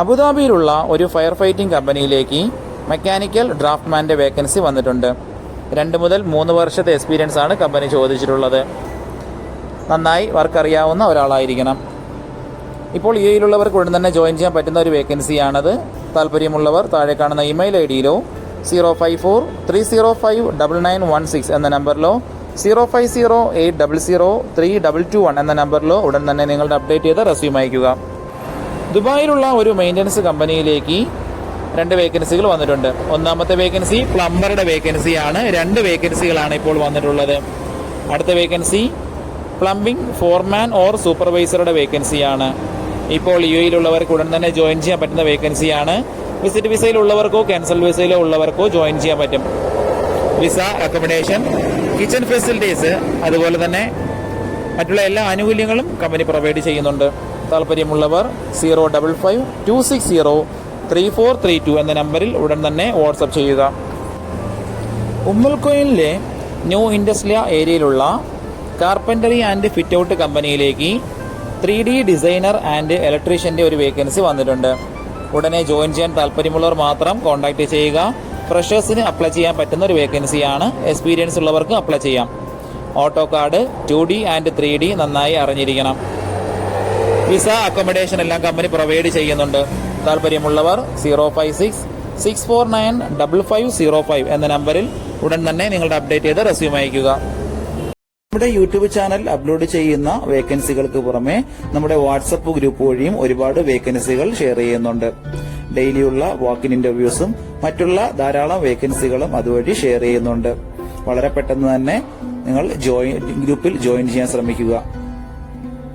അബുദാബിയിലുള്ള ഒരു fire fighting കമ്പനിയിലേക്ക് mechanical ഡ്രാഫ്റ്റ്മാന്റെ വേക്കൻസി വന്നിട്ടുണ്ട്. രണ്ട് മുതൽ മൂന്ന് വർഷത്തെ എക്സ്പീരിയൻസ് ആണ് കമ്പനി ചോദിച്ചിട്ടുള്ളത്. നന്നായി വർക്ക് അറിയാവുന്ന ഒരാളായിരിക്കണം. ഇപ്പോൾ യു ഉടൻ തന്നെ ജോയിൻ ചെയ്യാൻ പറ്റുന്ന ഒരു വേക്കൻസിയാണത്. താല്പര്യമുള്ളവർ താഴെ കാണുന്ന email I ഡിയിലോ zero five four three zero five double nine one six എന്ന നമ്പറിലോ zero five zero eight double zero three double two one എന്ന നമ്പറിലോ ഉടൻ തന്നെ നിങ്ങളുടെ അപ്ഡേറ്റ് ചെയ്ത റെസ്യൂം അയക്കുക ദുബായിലുള്ള ഒരു മെയിന്റനൻസ് കമ്പനിയിലേക്ക് രണ്ട് വേക്കൻസികൾ വന്നിട്ടുണ്ട്. ഒന്നാമത്തെ വേക്കൻസി പ്ലംബറുടെ വേക്കൻസിയാണ് രണ്ട് വേക്കൻസികളാണ് ഇപ്പോൾ വന്നിട്ടുള്ളത്. അടുത്ത വേക്കൻസി പ്ലംബിംഗ് ഫോർമാൻ ഓർ സൂപ്പർവൈസറുടെ വേക്കൻസിയാണ് ഇപ്പോൾ യു എയിലുള്ളവർക്ക് ഉടൻ തന്നെ ജോയിൻ ചെയ്യാൻ പറ്റുന്ന വേക്കൻസിയാണ് വിസിറ്റ് വിസയിലുള്ളവർക്കോ ക്യാൻസൽ വിസയിലോ ഉള്ളവർക്കോ ജോയിൻ ചെയ്യാൻ പറ്റും. വിസ അക്കോമഡേഷൻ കിച്ചൺ ഫെസിലിറ്റീസ് അതുപോലെ തന്നെ മറ്റുള്ള എല്ലാ ആനുകൂല്യങ്ങളും കമ്പനി പ്രൊവൈഡ് ചെയ്യുന്നുണ്ട്. താല്പര്യമുള്ളവർ zero double five two six zero three four three two എന്ന നമ്പറിൽ ഉടൻ തന്നെ വാട്സപ്പ് ചെയ്യുക. ഉമ്മൽക്കോയിലെ ന്യൂ ഇൻഡസ്ട്രിയ ഏരിയയിലുള്ള കാർപ്പന്ററി ആൻഡ് ഫിറ്റ് ഔട്ട് കമ്പനിയിലേക്ക് ത്രീ ഡി ഡിസൈനർ ആൻഡ് ഇലക്ട്രീഷ്യന്റെ ഒരു വേക്കൻസി വന്നിട്ടുണ്ട്. ഉടനെ ജോയിൻ ചെയ്യാൻ താല്പര്യമുള്ളവർ മാത്രം കോൺടാക്റ്റ് ചെയ്യുക. ഫ്രഷേഴ്സിന് അപ്ലൈ ചെയ്യാൻ പറ്റുന്ന ഒരു വേക്കൻസിയാണ് എക്സ്പീരിയൻസ് ഉള്ളവർക്ക് അപ്ലൈ ചെയ്യാം. AutoCAD two D and three D നന്നായി അറിഞ്ഞിരിക്കണം. വിസ അക്കോമഡേഷൻ എല്ലാം കമ്പനി പ്രൊവൈഡ് ചെയ്യുന്നുണ്ട്. താല്പര്യമുള്ളവർ zero five six six four nine double five zero five എന്ന നമ്പറിൽ ഉടൻ തന്നെ നിങ്ങളുടെ അപ്ഡേറ്റ് ചെയ്ത് റെസ്യൂം അയക്കുക നമ്മുടെ യൂട്യൂബ് ചാനൽ അപ്ലോഡ് ചെയ്യുന്ന വേക്കൻസികൾക്ക് പുറമെ നമ്മുടെ വാട്സപ്പ് ഗ്രൂപ്പ് വഴിയും ഒരുപാട് വേക്കൻസികൾ ഷെയർ ചെയ്യുന്നുണ്ട്. ഡെയിലിയുള്ള വാക്കിൻ ഇന്റർവ്യൂസും മറ്റുള്ള ധാരാളം വേക്കൻസികളും അതുവഴി ഷെയർ ചെയ്യുന്നുണ്ട്. വളരെ പെട്ടെന്ന് തന്നെ നിങ്ങൾ ഗ്രൂപ്പിൽ ജോയിൻ ചെയ്യാൻ ശ്രമിക്കുക.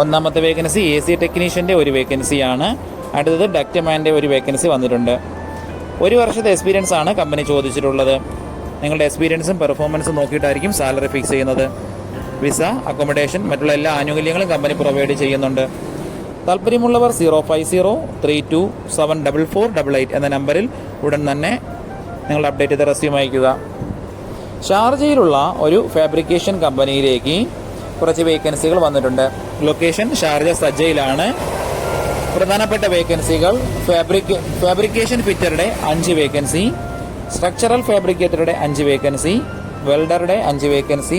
ഒന്നാമത്തെ വേക്കൻസി എ സി ടെക്നീഷ്യന്റെ ഒരു വേക്കൻസിയാണ് അടുത്തത് ഡക്റ്റമാന്റെ ഒരു വേക്കൻസി വന്നിട്ടുണ്ട്. ഒരു വർഷത്തെ എക്സ്പീരിയൻസ് ആണ് കമ്പനി ചോദിച്ചിട്ടുള്ളത്. നിങ്ങളുടെ എക്സ്പീരിയൻസും പെർഫോമൻസും നോക്കിയിട്ടായിരിക്കും സാലറി ഫിക്സ് ചെയ്യുന്നത്. വിസ അക്കോമഡേഷൻ മറ്റുള്ള എല്ലാ ആനുകൂല്യങ്ങളും കമ്പനി പ്രൊവൈഡ് ചെയ്യുന്നുണ്ട്. താല്പര്യമുള്ളവർ zero five zero three two seven double four double eight എന്ന നമ്പറിൽ ഉടൻ തന്നെ നിങ്ങൾ അപ്ഡേറ്റ് ചെയ്ത റെസ്യൂം അയക്കുക ഷാർജയിലുള്ള ഒരു ഫാബ്രിക്കേഷൻ കമ്പനിയിലേക്ക് കുറച്ച് വേക്കൻസികൾ വന്നിട്ടുണ്ട്. ലൊക്കേഷൻ ഷാർജ സജ്ജയിലാണ്. പ്രധാനപ്പെട്ട വേക്കൻസികൾ ഫാബ്രിക് ഫാബ്രിക്കേഷൻ ഫിറ്ററുടെ അഞ്ച് വേക്കൻസി സ്ട്രക്ചറൽ ഫാബ്രിക്കേറ്ററുടെ അഞ്ച് വേക്കൻസി വെൽഡറുടെ അഞ്ച് വേക്കൻസി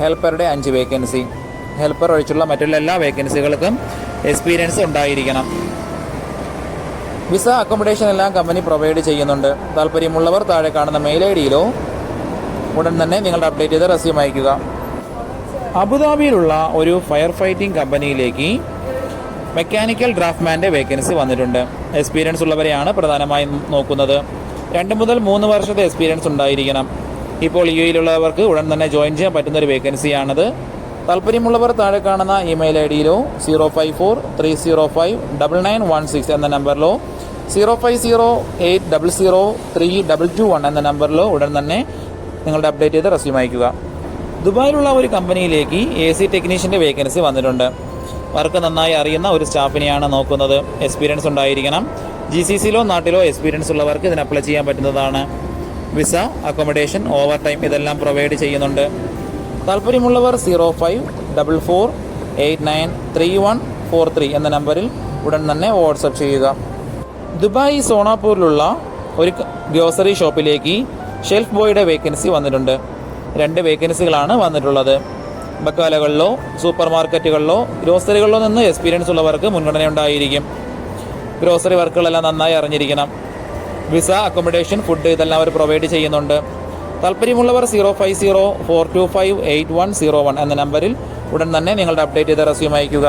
ഹെൽപ്പറുടെ അഞ്ച് വേക്കൻസി ഹെൽപ്പർ ഒഴിച്ചുള്ള മറ്റുള്ള എല്ലാ വേക്കൻസികൾക്കും എക്സ്പീരിയൻസ് ഉണ്ടായിരിക്കണം. വിസ അക്കോമഡേഷൻ എല്ലാം കമ്പനി പ്രൊവൈഡ് ചെയ്യുന്നുണ്ട്. താല്പര്യമുള്ളവർ താഴെ കാണുന്ന മെയിൽ ഐ ഡിയിലോ ഉടൻ തന്നെ നിങ്ങളുടെ അപ്ഡേറ്റ് ചെയ്ത റെസ്യൂം അയക്കുക അബുദാബിയിലുള്ള ഒരു ഫയർ ഫൈറ്റിംഗ് കമ്പനിയിലേക്ക് മെക്കാനിക്കൽ ഡ്രാഫ്റ്റ്മാന്റെ വേക്കൻസി വന്നിട്ടുണ്ട്. എക്സ്പീരിയൻസ് ഉള്ളവരെയാണ് പ്രധാനമായും നോക്കുന്നത്. രണ്ട് മുതൽ മൂന്ന് വർഷത്തെ എക്സ്പീരിയൻസ് ഉണ്ടായിരിക്കണം. ഇപ്പോൾ യു എയിലുള്ളവർക്ക് ഉടൻ തന്നെ ജോയിൻ ചെയ്യാൻ പറ്റുന്ന ഒരു വേക്കൻസിയാണത്. താല്പര്യമുള്ളവർ താഴെ കാണുന്ന email I ഡിയിലോ zero five four three zero five double nine one six എന്ന നമ്പറിലോ zero five zero eight double zero three double two one എന്ന നമ്പറിലോ ഉടൻ തന്നെ നിങ്ങളുടെ അപ്ഡേറ്റ് ചെയ്ത് റെസ്യൂം അയക്കുക ദുബായിലുള്ള ഒരു കമ്പനിയിലേക്ക് എ സി ടെക്നീഷ്യന്റെ വേക്കൻസി വന്നിട്ടുണ്ട്. വർക്ക് നന്നായി അറിയുന്ന ഒരു സ്റ്റാഫിനെയാണ് നോക്കുന്നത്. എക്സ്പീരിയൻസ് ഉണ്ടായിരിക്കണം. ജി സി സിയിലോ നാട്ടിലോ എക്സ്പീരിയൻസ് ഉള്ളവർക്ക് ഇതിന് അപ്ലൈ ചെയ്യാൻ പറ്റുന്നതാണ്. വിസ അക്കോമഡേഷൻ ഓവർ ടൈം ഇതെല്ലാം പ്രൊവൈഡ് ചെയ്യുന്നുണ്ട്. താല്പര്യമുള്ളവർ zero five double four eight nine three one four three എന്ന നമ്പറിൽ ഉടൻ തന്നെ വാട്സപ്പ് ചെയ്യുക. ദുബായ് സോണാപൂരിലുള്ള ഒരു ഗ്രോസറി ഷോപ്പിലേക്ക് ഷെൽഫ് ബോയുടെ വേക്കൻസി വന്നിട്ടുണ്ട്. രണ്ട് വേക്കൻസികളാണ് വന്നിട്ടുള്ളത്. ബക്കാലകളിലോ സൂപ്പർ മാർക്കറ്റുകളിലോ ഗ്രോസറികളിലോ നിന്ന് എക്സ്പീരിയൻസ് ഉള്ളവർക്ക് മുൻഗണന ഉണ്ടായിരിക്കും ഗ്രോസറി വർക്കുകളെല്ലാം നന്നായി അറിഞ്ഞിരിക്കണം. വിസ അക്കോമഡേഷൻ ഫുഡ് ഇതെല്ലാം അവർ പ്രൊവൈഡ് ചെയ്യുന്നുണ്ട്. താല്പര്യമുള്ളവർ zero five zero four two five eight one zero one എന്ന നമ്പറിൽ ഉടൻ തന്നെ നിങ്ങളുടെ അപ്ഡേറ്റ് ചെയ്ത റെസ്യൂം അയയ്ക്കുക.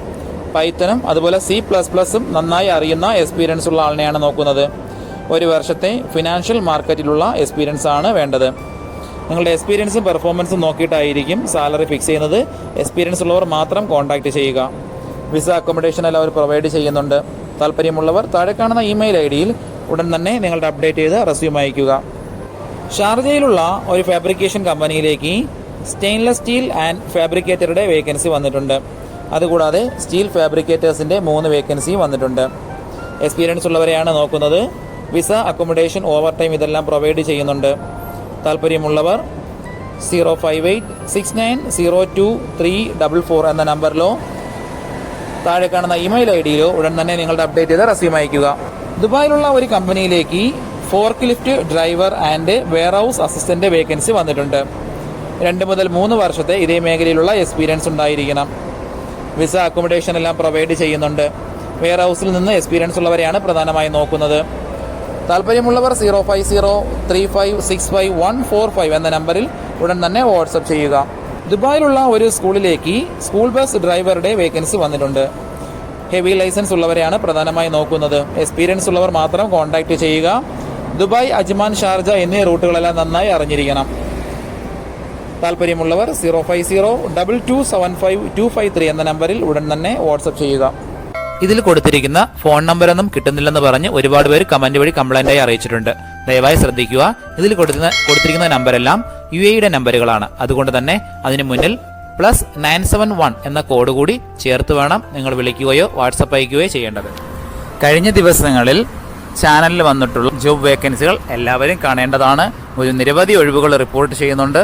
പൈത്തനും അതുപോലെ സി പ്ലസ് പ്ലസും നന്നായി അറിയുന്ന എക്സ്പീരിയൻസ് ഉള്ള ആളിനെയാണ് നോക്കുന്നത്. ഒരു വർഷത്തെ ഫിനാൻഷ്യൽ മാർക്കറ്റിലുള്ള എക്സ്പീരിയൻസ് ആണ് വേണ്ടത്. നിങ്ങളുടെ എക്സ്പീരിയൻസും പെർഫോമൻസും നോക്കിയിട്ടായിരിക്കും സാലറി ഫിക്സ് ചെയ്യുന്നത്. എക്സ്പീരിയൻസ് ഉള്ളവർ മാത്രം കോൺടാക്റ്റ് ചെയ്യുക. വിസ അക്കോമഡേഷൻ എല്ലാം അവർ പ്രൊവൈഡ് ചെയ്യുന്നുണ്ട്. താല്പര്യമുള്ളവർ താഴെ കാണുന്ന ഇമെയിൽ ഐ ഡിയിൽ ഉടൻ തന്നെ നിങ്ങളുടെ അപ്ഡേറ്റ് ചെയ്ത് റെസ്യൂം അയക്കുക ഷാർജയിലുള്ള ഒരു ഫാബ്രിക്കേഷൻ കമ്പനിയിലേക്ക് സ്റ്റെയിൻലെസ് സ്റ്റീൽ ആൻഡ് ഫാബ്രിക്കേറ്ററുടെ വേക്കൻസി വന്നിട്ടുണ്ട്. അതുകൂടാതെ സ്റ്റീൽ ഫാബ്രിക്കേറ്റേഴ്സിന്റെ മൂന്ന് വേക്കൻസിയും വന്നിട്ടുണ്ട്. എക്സ്പീരിയൻസ് ഉള്ളവരെയാണ് നോക്കുന്നത്. വിസ അക്കോമഡേഷൻ ഓവർ ടൈം ഇതെല്ലാം പ്രൊവൈഡ് ചെയ്യുന്നുണ്ട്. താല്പര്യമുള്ളവർ zero five eight six nine zero two three double four എന്ന നമ്പറിലോ താഴെ കാണുന്ന ഇമെയിൽ ഐ ഡിയിലോ ഉടൻ തന്നെ നിങ്ങളുടെ അപ്ഡേറ്റ് ചെയ്ത റെസ്യൂം അയക്കുക ദുബായിലുള്ള ഒരു കമ്പനിയിലേക്ക് forklift driver and warehouse assistant vacancy വന്നിട്ടുണ്ട്. രണ്ട് മുതൽ മൂന്ന് വർഷത്തെ ഇതേ മേഖലയിലുള്ള എക്സ്പീരിയൻസ് ഉണ്ടായിരിക്കണം. വിസ അക്കോമഡേഷൻ എല്ലാം പ്രൊവൈഡ് ചെയ്യുന്നുണ്ട്. വെയർ ഹൗസിൽ നിന്ന് എക്സ്പീരിയൻസ് ഉള്ളവരെയാണ് പ്രധാനമായും നോക്കുന്നത്. താല്പര്യമുള്ളവർ zero five zero three five six five one four five എന്ന നമ്പറിൽ ഉടൻ തന്നെ വാട്സപ്പ് ചെയ്യുക. ദുബായിലുള്ള ഒരു സ്കൂളിലേക്ക് സ്കൂൾ ബസ് ഡ്രൈവറുടെ വേക്കൻസി വന്നിട്ടുണ്ട്. ഹെവി ലൈസൻസ് ഉള്ളവരെയാണ് പ്രധാനമായി നോക്കുന്നത്. എക്സ്പീരിയൻസ് ഉള്ളവർ മാത്രം കോൺടാക്ട് ചെയ്യുക. ദുബായ് അജ്മാൻ ഷാർജ എന്നീ റൂട്ടുകളെല്ലാം നന്നായി അറിഞ്ഞിരിക്കണം. താല്പര്യമുള്ളവർ zero five zero double two seven five two five three എന്ന നമ്പറിൽ ഉടൻ തന്നെ വാട്സപ്പ് ചെയ്യുക. ഇതിൽ കൊടുത്തിരിക്കുന്ന ഫോൺ നമ്പറൊന്നും കിട്ടുന്നില്ലെന്ന് പറഞ്ഞ് ഒരുപാട് പേര് കമന്റ് വഴി കംപ്ലൈന്റായി അറിയിച്ചിട്ടുണ്ട്. ദയവായി ശ്രദ്ധിക്കുക. ഇതിൽ കൊടുക്കുന്ന കൊടുത്തിരിക്കുന്ന നമ്പരെല്ലാം യു എയുടെ നമ്പറുകളാണ്. അതുകൊണ്ട് തന്നെ അതിന് മുന്നിൽ പ്ലസ് നയൻ സെവൻ വൺ എന്ന കോഡ് കൂടി ചേർത്ത് വേണം നിങ്ങൾ വിളിക്കുകയോ വാട്സപ്പ് അയക്കുകയോ ചെയ്യേണ്ടത്. കഴിഞ്ഞ ദിവസങ്ങളിൽ ചാനലിൽ വന്നിട്ടുള്ള ജോബ് വേക്കൻസികൾ എല്ലാവരും കാണേണ്ടതാണ്. ഒരു നിരവധി ഒഴിവുകൾ റിപ്പോർട്ട് ചെയ്യുന്നുണ്ട്.